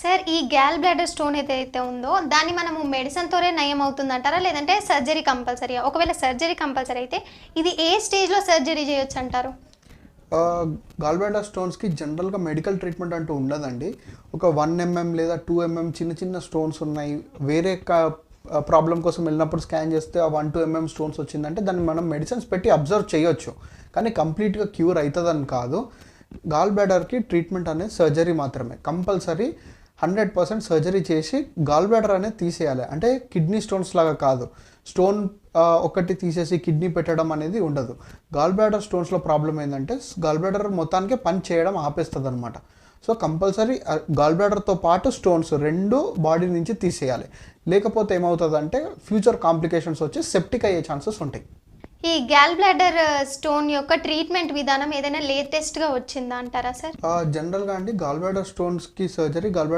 Sir ఈ gall bladder stone ఏదైతే ఉందో దాన్ని మనము మెడిసిన్తోనే నయం అవుతుంది అంటారా లేదంటే సర్జరీ కంపల్సరీ ఒకవేళ సర్జరీ కంపల్సరీ అయితే ఇది ఏ స్టేజ్లో సర్జరీ చేయొచ్చు అంటారు గాల్బ్లాడర్ స్టోన్స్కి జనరల్గా మెడికల్ ట్రీట్మెంట్ అంటూ ఉండదండి. ఒక వన్ ఎంఎం లేదా టూ ఎంఎం చిన్న చిన్న స్టోన్స్ ఉన్నాయి. వేరే ప్రాబ్లం కోసం వెళ్ళినప్పుడు స్కాన్ చేస్తే ఆ వన్ టూ ఎంఎం స్టోన్స్ వచ్చిందంటే దాన్ని మనం మెడిసిన్స్ పెట్టి అబ్జర్వ్ చేయొచ్చు. కానీ కంప్లీట్గా క్యూర్ అవుతుందని కాదు. గాల్ బ్లాడర్కి ట్రీట్మెంట్ అనేది సర్జరీ మాత్రమే. కంపల్సరీ హండ్రెడ్ పర్సెంట్ సర్జరీ చేసి గాల్ బ్లాడర్ అనేది తీసేయాలి. అంటే కిడ్నీ స్టోన్స్ లాగా కాదు. స్టోన్ ఒకటి తీసేసి కిడ్నీ పెట్టడం అనేది ఉండదు. గాల్ బ్లాడర్ స్టోన్స్లో ప్రాబ్లం ఏంటంటే గాల్ బ్లాడర్ మొత్తానికి పని చేయడం ఆపేస్తుంది అనమాట సో కంపల్సరీ గాల్ బ్లాడర్తో పాటు స్టోన్స్ రెండు బాడీ నుంచి తీసేయాలి. లేకపోతే ఏమవుతుందంటే ఫ్యూచర్ కాంప్లికేషన్స్ వచ్చి సెప్టిక్ అయ్యే ఛాన్సెస్ ఉంటాయి. ఈ గ్యాల్ బ్లాడర్ స్టోన్ యొక్క ట్రీట్మెంట్ విధానం ఏదైనా లేటెస్ట్గా వచ్చిందా అంటారా సార్? జనరల్గా అండి గాల్ బ్లాడర్ స్టోన్స్కి సర్జరీ గాల్ బ్లాడర్